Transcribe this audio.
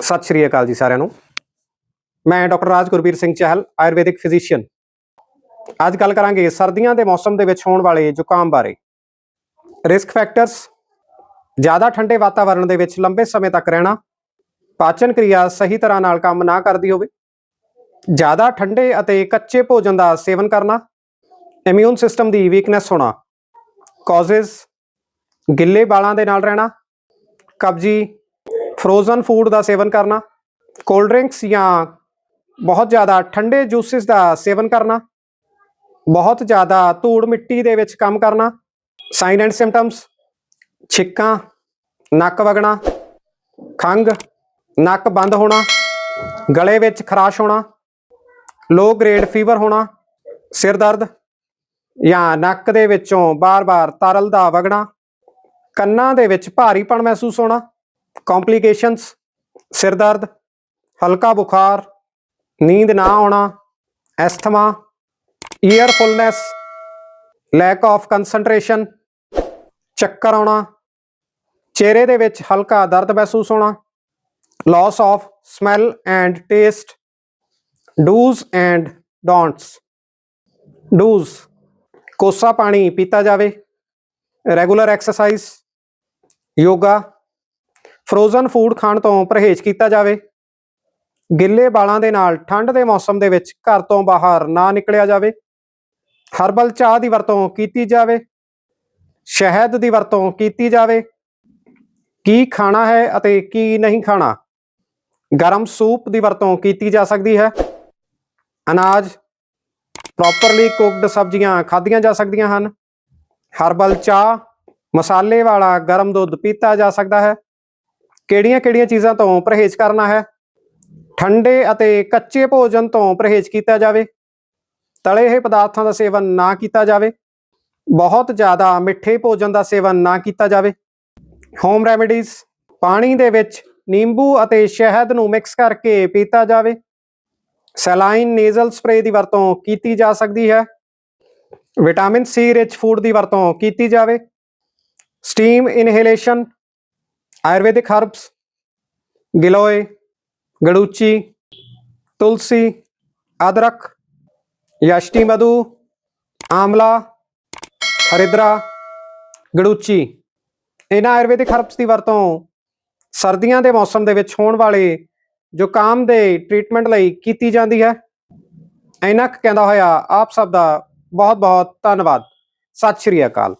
ਸਤਿ ਸ਼੍ਰੀ ਅਕਾਲ ਜੀ ਸਾਰਿਆਂ ਨੂੰ। ਮੈਂ ਡਾਕਟਰ ਰਾਜ ਗੁਰਬੀਰ ਸਿੰਘ ਚਹਿਲ, ਆਯੁਰਵੈਦਿਕ ਫਿਜ਼ੀਸ਼ੀਅਨ। ਅੱਜ ਗੱਲ ਕਰਾਂਗੇ ਸਰਦੀਆਂ ਦੇ ਮੌਸਮ ਦੇ ਵਿੱਚ ਹੋਣ ਵਾਲੇ ਜ਼ੁਕਾਮ ਬਾਰੇ। ਰਿਸਕ ਫੈਕਟਰਸ ਜ਼ਿਆਦਾ ਠੰਡੇ ਵਾਤਾਵਰਣ ਦੇ ਵਿੱਚ ਲੰਬੇ ਸਮੇਂ ਤੱਕ ਰਹਿਣਾ, ਪਾਚਨ ਕਿਰਿਆ ਸਹੀ ਤਰ੍ਹਾਂ ਨਾਲ ਕੰਮ ਨਾ ਕਰਦੀ ਹੋਵੇ, ਜ਼ਿਆਦਾ ਠੰਡੇ ਅਤੇ ਕੱਚੇ ਭੋਜਨ ਦਾ ਸੇਵਨ ਕਰਨਾ ਇਮਿਊਨ ਸਿਸਟਮ ਦੀ ਵੀਕਨੈਸ ਹੋਣਾ ਕਾਜ਼ਸ ਗਿੱਲੇ ਵਾਲਾਂ ਦੇ ਨਾਲ ਰਹਿਣਾ, ਕਬਜੀ ਫਰੋਜ਼ਨ ਫੂਡ ਦਾ ਸੇਵਨ ਕਰਨਾ ਕੋਲਡ ਡਰਿੰਕਸ ਜਾਂ ਬਹੁਤ ਜ਼ਿਆਦਾ ਠੰਡੇ ਜੂਸਿਸ ਦਾ ਸੇਵਨ ਕਰਨਾ, ਬਹੁਤ ਜ਼ਿਆਦਾ ਧੂੜ ਮਿੱਟੀ ਦੇ ਵਿੱਚ ਕੰਮ ਕਰਨਾ ਸਾਈਨ ਐਂਡ ਸਿੰਪਟਮਸ ਛਿੱਕਾਂ, ਨੱਕ ਵਗਣਾ ਖੰਗ ਨੱਕ ਬੰਦ ਹੋਣਾ, ਗਲੇ ਵਿੱਚ ਖਰਾਸ਼ ਹੋਣਾ ਲੋ ਗ੍ਰੇਡ ਫੀਵਰ ਹੋਣਾ, ਸਿਰ ਦਰਦ ਜਾਂ ਨੱਕ ਦੇ ਵਿੱਚੋਂ ਬਾਰ-ਬਾਰ ਤਰਲ ਦਾ ਵਗਣਾ, ਕੰਨਾਂ ਦੇ ਵਿੱਚ ਭਾਰੀਪਣ ਮਹਿਸੂਸ ਹੋਣਾ ਕੰਪਲਿਕੇਸ਼ਨਸ ਸਿਰ ਦਰਦ, ਹਲਕਾ ਬੁਖਾਰ, ਨੀਂਦ ਨਾ ਆਉਣਾ asthma ear fullness lack of concentration ਚੱਕਰ ਆਉਣਾ, ਚਿਹਰੇ ਦੇ ਵਿੱਚ ਹਲਕਾ ਦਰਦ ਮਹਿਸੂਸ ਹੋਣਾ loss of smell and taste dos and don'ts dos ਕੋਸਾ ਪਾਣੀ ਪੀਤਾ ਜਾਵੇ regular exercise yoga frozen food ਖਾਣ ਤੋਂ ਪਰਹੇਜ਼ ਕੀਤਾ ਜਾਵੇ। ਗਿੱਲੇ ਵਾਲਾਂ ਦੇ ਨਾਲ ਠੰਡ ਦੇ ਮੌਸਮ ਦੇ ਵਿੱਚ ਘਰ ਤੋਂ ਬਾਹਰ ਨਾ ਨਿਕਲਿਆ ਜਾਵੇ। ਹਰਬਲ ਚਾਹ ਦੀ ਵਰਤੋਂ ਕੀਤੀ ਜਾਵੇ। ਸ਼ਹਿਦ ਦੀ ਵਰਤੋਂ ਕੀਤੀ ਜਾਵੇ। ਕੀ ਖਾਣਾ ਹੈ ਅਤੇ ਕੀ ਨਹੀਂ ਖਾਣਾ? ਗਰਮ ਸੂਪ ਦੀ ਵਰਤੋਂ ਕੀਤੀ ਜਾ ਸਕਦੀ ਹੈ। ਅਨਾਜ ਪ੍ਰੋਪਰਲੀ ਕੁਕਡ ਸਬਜ਼ੀਆਂ ਖਾਧੀਆਂ ਜਾ ਸਕਦੀਆਂ ਹਨ। ਹਰਬਲ ਚਾਹ ਮਸਾਲੇ ਵਾਲਾ ਗਰਮ ਦੁੱਧ ਪੀਤਾ ਜਾ ਸਕਦਾ ਹੈ। ਕਿਹੜੀਆਂ-ਕਿਹੜੀਆਂ ਚੀਜ਼ਾਂ ਤੋਂ ਪਰਹੇਜ਼ ਕਰਨਾ ਹੈ? ਠੰਡੇ ਅਤੇ ਕੱਚੇ ਭੋਜਨ ਤੋਂ ਪਰਹੇਜ਼ ਕੀਤਾ ਜਾਵੇ। ਤਲੇ ਹੋਏ ਪਦਾਰਥਾਂ ਦਾ ਸੇਵਨ ਨਾ ਕੀਤਾ ਜਾਵੇ। ਬਹੁਤ ਜ਼ਿਆਦਾ ਮਿੱਠੇ ਭੋਜਨ ਦਾ ਸੇਵਨ ਨਾ ਕੀਤਾ ਜਾਵੇ। ਹੋਮ ਰੈਮੇਡੀਜ਼ ਪਾਣੀ ਦੇ ਵਿੱਚ ਨਿੰਬੂ ਅਤੇ ਸ਼ਹਿਦ ਨੂੰ ਮਿਕਸ ਕਰਕੇ ਪੀਤਾ ਜਾਵੇ। ਸੈਲਾਈਨ ਨੇਜ਼ਲ ਸਪਰੇ ਦੀ ਵਰਤੋਂ ਕੀਤੀ ਜਾ ਸਕਦੀ ਹੈ। ਵਿਟਾਮਿਨ ਸੀ ਰਿਚ ਫੂਡ ਦੀ ਵਰਤੋਂ ਕੀਤੀ ਜਾਵੇ। Steam inhalation Ayurvedic herbs giloy guduchi tulsi ਅਦਰਕ ਯਸ਼ਟੀ ਮਧੂ ਆਮਲਾ ਹਰਿਦਰਾ ਗੜੂਚੀ ਇਹਨਾਂ ਆਯੁਰਵੈਦਿਕ ਹਰਬਸ ਦੀ ਵਰਤੋਂ ਸਰਦੀਆਂ ਦੇ ਮੌਸਮ ਦੇ ਵਿੱਚ ਹੋਣ ਵਾਲੇ ਜ਼ੁਕਾਮ ਦੇ ਟ੍ਰੀਟਮੈਂਟ ਲਈ ਕੀਤੀ ਜਾਂਦੀ ਹੈ। ਇਹਨਾਂ ਕੁ ਕਹਿੰਦਾ ਹੋਇਆ ਆਪ ਸਭ ਦਾ ਬਹੁਤ ਬਹੁਤ ਧੰਨਵਾਦ। ਸਤਿ ਸ਼੍ਰੀ ਅਕਾਲ।